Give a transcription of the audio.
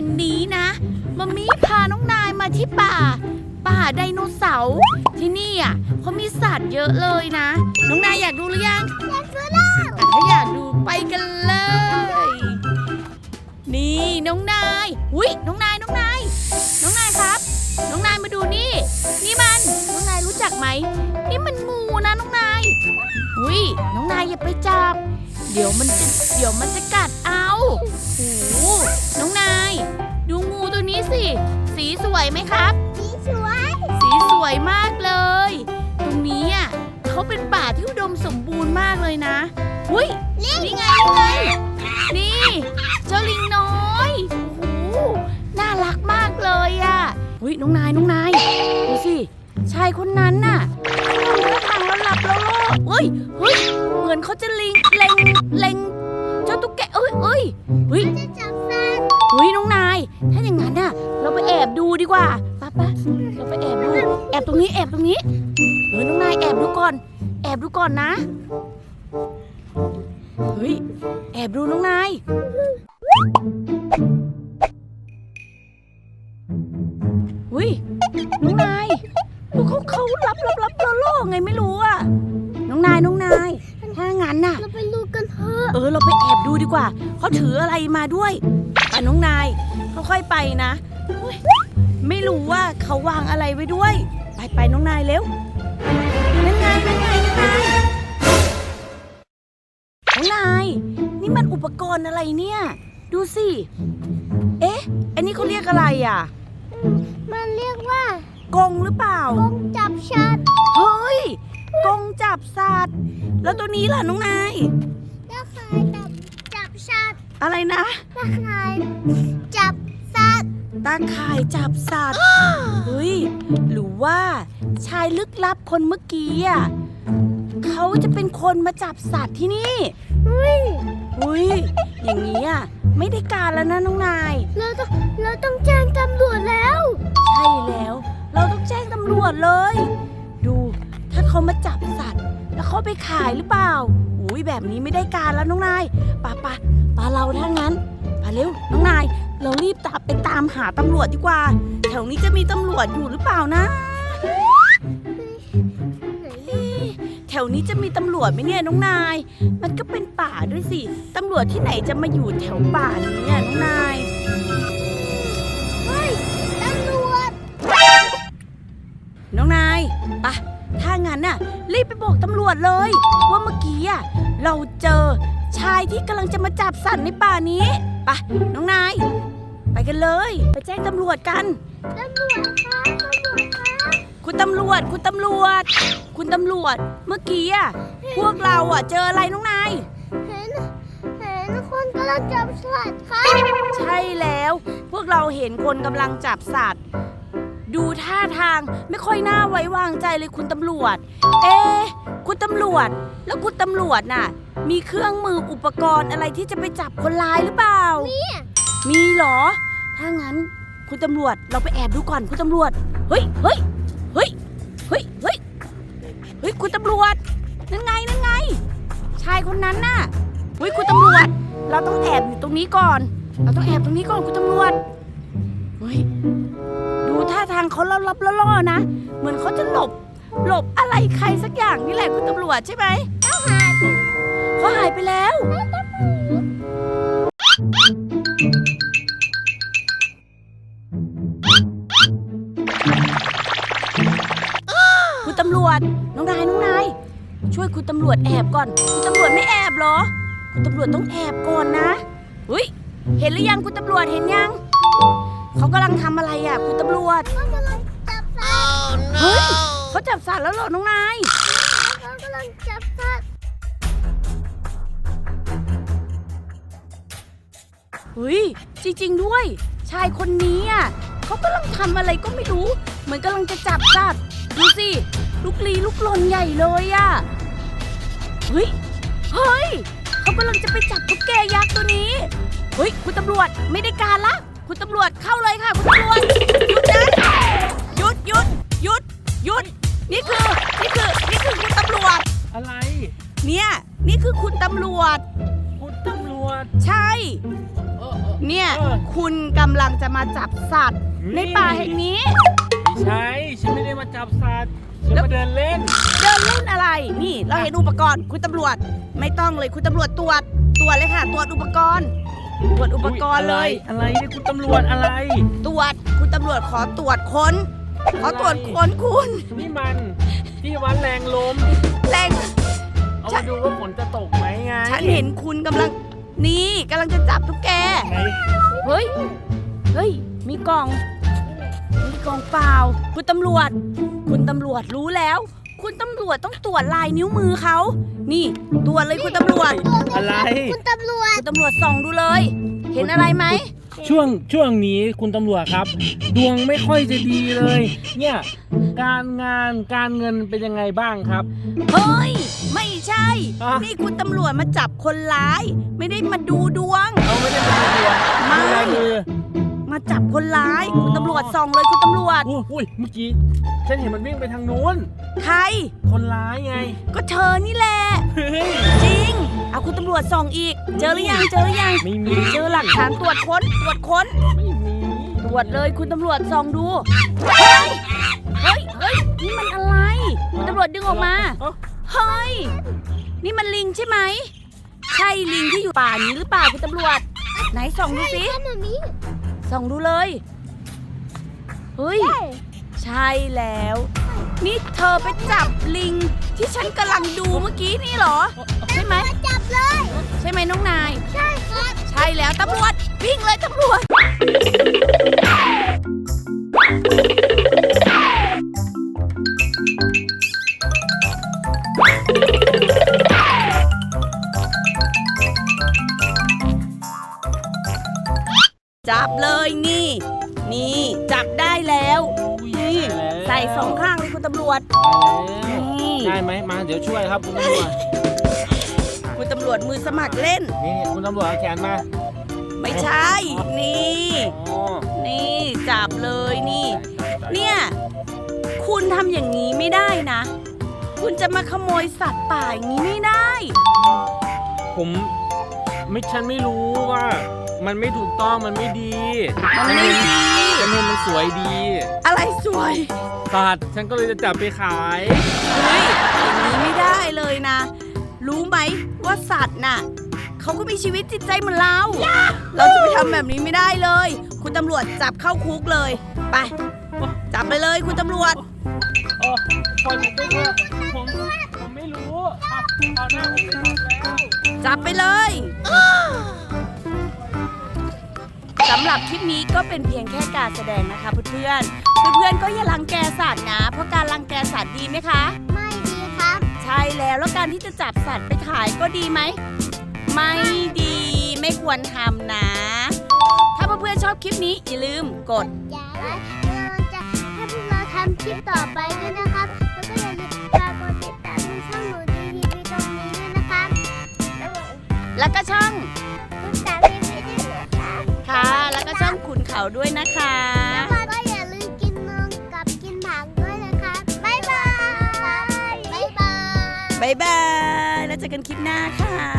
วันนี้นะมามีพาน้องนายมาที่ป่า ป่าไดโนเสาร์ที่นี่อะเขามีสัตว์เยอะเลยนะ น้องนายอยากดูหรือยังอยากซื้อแล้วอะถ้าอยากดูไปกันเลย นี่น้องนายอุ้ยน้องนายน้องนายน้องนายครับ น้องนายมาดูนี่ นี่มันน้องนายรู้จักไหมนี่มัน ย น้องนายอย่าไปจับ เดี๋ยวมันจะเดี๋ยวมันจะกัดเอาโอ้โหน้องนาย ดูงูตัวนี้สิ สีสวยไหมครับ สีสวย สีสวยมากเลย ตรงนี้อะเขาเป็นป่าที่อุดมสมบูรณ์มากเลยนะอุ้ยนี่ไงนี่ไงนี่ เจ้าลิงน้อยโอ้โหน่ารักมากเลยอะอุ้ยน้องนายน้องนายดูสิชายคนนั้นน่ะ เอ้ยเอ้ยเฮ้ยจะจับสัตว์เฮ้ยน้องนาย ถ้าอย่างนั้นน่ะ เราไปแอบดูดีกว่าป้าป้าเราไปแอบดู แอบตรงนี้แอบตรงนี้เออน้องนายแอบดูก่อน แอบดูก่อนนะเฮ้ยแอบดูน้องนายเฮ้ยน้องนายดูเขาเขารับรับรับล่อล่อไงไม่รู้ ดูดีกว่าเขาถืออะไรมาด้วยป่ะน้องนายค่อยๆไปนะอุ๊ยไม่รู้ว่าเขาวางอะไรไว้ด้วย ไปไปน้องนายเร็วนั่นไงนั่นไงน้องนายน้องนาย นี่มันอุปกรณ์อะไรเนี่ย ดูสิ เอ๊ะ อันนี้เขาเรียกอะไรอะ มันเรียกว่ากงหรือเปล่า กงจับสัตว์ เฮ้ย กงจับสัตว์ แล้วตัวนี้ล่ะน้องนาย อะไรนะตะข่ายจับสัตว์ตาข่ายจับสัตว์ เฮ้ย หรือว่าชายลึกลับคนเมื่อกี้อะเขาจะเป็นคนมาจับสัตว์ที่นี่เฮ้ยอุ้ย อย่างนี้อะไม่ได้การแล้วนะน้องนาย เราต้องเราต้องแจ้งตำรวจแล้ว ใช่แล้ว เราต้องแจ้งตำรวจเลย ดู ถ้าเขามาจับสัตว์ แล้วเขาไปขายหรือเปล่าอุ้ยแบบนี้ไม่ได้การแล้วน้องนายป่าป่า ป่าเราถ้างั้นป่าเร็วน้องนาย เรารีบตามไปตามหาตำรวจดีกว่า แถวนี้จะมีตำรวจอยู่หรือเปล่านะเอ๊ะแถวนี้จะมีตำรวจไหมเนี่ยน้องนาย มันก็เป็นป่าด้วยสิ ตำรวจที่ไหนจะมาอยู่แถวป่านี้เนี่ยน้องนายเฮ้ยตำรวจ น้องนายปะถ้างั้นน่ะรีบไปบอกตำรวจเลย ว่าเมื่อ ที่กำลังจะมาจับสัตว์ในป่านี้ปะน้องนาย ไปกันเลย ไปแจ้งตำรวจกัน ตำรวจคะตำรวจคะคุณตำรวจ คุณตำรวจ คุณตำรวจ เมื่อกี้อะพวกเราอะเจออะไรน้องนาย เห็น เห็นคนกำลังจับสัตว์ค่ะใช่แล้ว พวกเราเห็นคนกำลังจับสัตว์ ดูท่าทางไม่ค่อยน่าไว้วางใจเลยคุณตำรวจ เอ๊ะคุณตำรวจ แล้วคุณตำรวจน่ะ มีเครื่องมืออุปกรณ์อะไรที่จะไปจับคนร้ายหรือเปล่า นี่มีเหรอ ถ้างั้นคุณตำรวจเราไปแอบดูก่อนคุณตำรวจ เฮ้ยเฮ้ยเฮ้ยเฮ้ยเฮ้ยเฮ้ยคุณตำรวจ นั่นไงนั่นไง ชายคนนั้นน่ะ เฮ้ยคุณตำรวจ เราต้องแอบอยู่ตรงนี้ก่อน เราต้องแอบตรงนี้ก่อนคุณตำรวจ เฮ้ย ดูท่าทางเขาลับๆล่อๆนะ เหมือนเขาจะหลบ หลบอะไรใครสักอย่างนี่แหละคุณตำรวจใช่ไหมต้องหา เขาหายไปแล้ว คุณตำรวจ น้องนาย น้องนาย ช่วยคุณตำรวจแอบก่อน คุณตำรวจไม่แอบเหรอ คุณตำรวจต้องแอบก่อนนะเฮ้ยเห็นหรือยังคุณตำรวจเห็นยัง เขากำลังทำอะไรอะ คุณตำรวจ เขากำลังจับสัตว์เฮ้ยเขาจับสัตว์แล้วเหรอ น้องนาย เขากำลังจับสัตว์ เฮ้ยจริง ๆ ด้วย ชายคนนี้อะเขากำลังทำอะไรก็ไม่รู้ เหมือนกำลังจะจับสัตว์ดูสิลูกลีลูกลนใหญ่เลยอะเฮ้ยเฮ้ยเขากำลังจะไปจับตุ๊กแกยักษ์ตัวนี้เฮ้ยคุณตำรวจไม่ได้การละ คุณตำรวจเข้าเลยค่ะ คุณตำรวจหยุดนะหยุดหยุดหยุดหยุดนี่คือนี่คือนี่คือคุณตำรวจอะไร เนี่ยนี่คือคุณตำรวจคุณตำร ววจใช่ เออเออ เนี่ยเออ คุณกำลังจะมาจับสัตว์อืมในป่าแห่งนี้ ไม่ใช่ ฉันไม่ได้มาจับสัตว์ ฉันแล้ว มาเดินเล่น เดินเล่นอะไร นี่ เราเห็นอุปกรณ์ คุณตำรวจ ไม่ต้องเลยคุณตำรวจตรวจตรวจเลยค่ะ ตรวจอุปกรณ์ตรวจอุปกรณ์เลย อะไรอะไรเนี่ยคุณตำรวจอะไร ตรวจคุณตำรวจขอตรวจค้น ขอตรวจค้นคุณ นี่มันที่วัดแรงลม แรง เอาฉัมาน ดูว่าฝนจะตกไหมไงฉันเห็นคุณกำลัง นี่กำลังจะจับตุ๊กแก ไหนเฮ้ย เฮ้ย มีกล่อง มีกล่องเปล่า คุณตำรวจ คุณตำรวจรู้แล้ว คุณตำรวจต้องตรวจลายนิ้วมือเขา นี่ตรวจเลยคุณตำรวจ อะไร คุณตำรวจ คุณตำรวจส่องดูเลย เห็นอะไรไหม ช่วงช่วงนี้คุณตำรวจครับ ดวงไม่ค่อยจะดีเลย เนี่ย การงานการเงินเป็นยังไงบ้างครับ เฮ้ย ไม่ใช่ อะ นี่คุณตำรวจมาจับคนร้าย ไม่ได้มาดูดวง เอาไม่ได้มาดูดวงไม่ ดูลายมือมาจับคนร้าย อ๋อ คุณตำรวจส่องเลยคุณตำรวจ อุ้ยอุ้ยเมื่อกี้ฉันเห็นมันวิ่งไปทางนู้น ใคร คนร้ายไงก็เธอนี่แหละ เฮ้ยจริงเอาคุณตำรวจส่องอีก เจอหรือยังเจอหรือยังไม่มีเจอหลักฐานตรวจค้นตรวจค้นไม่มีตรวจเลยคุณตำรวจส่องดูเฮ้ยเฮ้ยเฮ้ยนี่มันอะไร คุณตำรวจดึงออกมาเอ้าเฮ้ยนี่มันลิงใช่ไหมใช่ลิงที่อยู่ป่านี้หรือเปล่าคุณตำรวจ ไหนส่องดูสิใช่มามีส่องดูเลยเฮ้ยใช่แล้ว นี่เธอไปจับลิงที่ฉันกำลังดูเมื่อกี้นี่เหรอ ใช่ไหมจับเลย ใช่ไหมน้องนาย ใช่ครับ ใช่แล้วตำรวจวิ่งเลยตำรวจ จับเลยนี่ นี่จับได้แล้วอุ้ยนี่ได้แล้วใส่สองข้างเลย คุณตำรวจได้แล้วนี่ได้ไหมมาเดี๋ยวช่วยครับคุณตำรวจคุณตำรวจมือสมัครเล่น นี่คุณตำรวจเอาแขนมาไม่ใช่ นี่ อ๋อนี่จับเลยนี่ เนี่ย คุณทำอย่างนี้ไม่ได้นะ คุณจะมาขโมยสัตว์ป่าอย่างนี้ไม่ได้ ผมไม่ฉันไม่รู้ว่า มันไม่ถูกต้องมันไม่ดีมันไม่ดี ฉันเห็นมันสวยดี อะไรสวย สัตว์ฉันก็เลยจะจับไปขาย เฮ้ยอย่างนี้ไม่ได้เลยนะ รู้ไหมว่าสัตว์น่ะเขาก็มีชีวิตจิตใจเหมือนเรา เราจะไปทำแบบนี้ไม่ได้เลย คุณตำรวจจับเข้าคุกเลย ไป จับไปเลยคุณตำรวจเออปล่อยผมไปเถอะผมผมไม่รู้อะเอาหน้าผมไปทำแล้ว จับไปเลยสำหรับคลิปนี้ก็เป็นเพียงแค่การแสดงนะคะเพื่อนๆ เพื่อนๆก็อย่ารังแกสัตว์นะ เพราะการรังแกสัตว์ดีไหมคะ ไม่ดีครับ ใช่แล้วแล้วการที่จะจับสัตว์ไปขายก็ดีไหม ไม่ดีไม่ควรทำนะ ถ้าเพื่อนๆชอบคลิปนี้อย่าลืมกด อย่าละเราจะให้พวกเราทำคลิปต่อไปด้วยนะครับ แล้วก็อย่าลืมฝากกดติดตามในช่องหนูดีทีวีตรงนี้ด้วยนะครับแล้วก็แล้วก็ช่องคุณสามีพีด้วยนะคะค่ะ แล้วก็ช่องขุนเขาด้วยนะคะ จอกันคลิปหน้าค่ะ